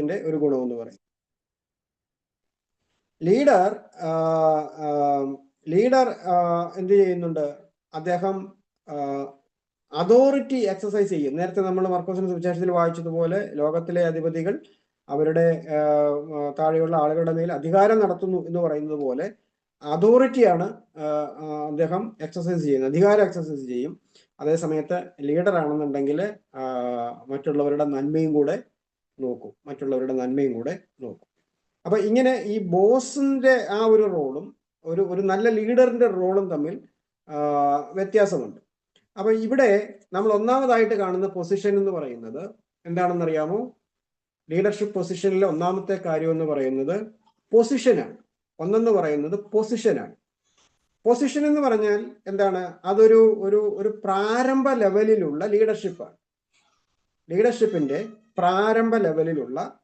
ലീഡർഷിപ്പത്തിന്റെ ഒരു ഗുണം എന്ന് പറയും. ലീഡർ ലീഡർ എന്ത് ചെയ്യുന്നുണ്ട്? അദ്ദേഹം അതോറിറ്റി എക്സസൈസ് ചെയ്യും. നേരത്തെ നമ്മൾ മർക്കോസിന്റെ സുവിശേഷത്തിൽ വായിച്ചതുപോലെ ലോകത്തിലെ അധിപതികൾ അവരുടെ താഴെയുള്ള ആളുകളുടെ മേൽ അധികാരം നടത്തുന്നു എന്ന് പറയുന്നത് പോലെ അതോറിറ്റിയാണ് അദ്ദേഹം എക്സസൈസ് ചെയ്യുന്നത്. അധികാരം എക്സസൈസ് ചെയ്യും. അതേസമയത്ത് ലീഡർ ആണെന്നുണ്ടെങ്കിൽ മറ്റുള്ളവരുടെ നന്മയും കൂടെ നോക്കും. മറ്റുള്ളവരുടെ നന്മയും കൂടെ നോക്കും. അപ്പൊ ഇങ്ങനെ ഈ ബോസിന്റെ ആ ഒരു റോളും ഒരു ഒരു നല്ല ലീഡറിന്റെ റോളും തമ്മിൽ വ്യത്യാസമുണ്ട്. അപ്പൊ ഇവിടെ നമ്മൾ ഒന്നാമതായിട്ട് കാണുന്ന പൊസിഷൻ എന്ന് പറയുന്നത് എന്താണെന്നറിയാമോ? ലീഡർഷിപ്പ് പൊസിഷനിലെ ഒന്നാമത്തെ കാര്യം എന്ന് പറയുന്നത് പൊസിഷനാണ്. ഒന്നെന്ന് പറയുന്നത് പൊസിഷനാണ്. പൊസിഷൻ എന്ന് പറഞ്ഞാൽ എന്താണ്? അതൊരു ഒരു ഒരു പ്രാരംഭ ലെവലിലുള്ള ലീഡർഷിപ്പാണ്. ലീഡർഷിപ്പിന്റെ പ്രാരംഭ ലെവലിലുള്ള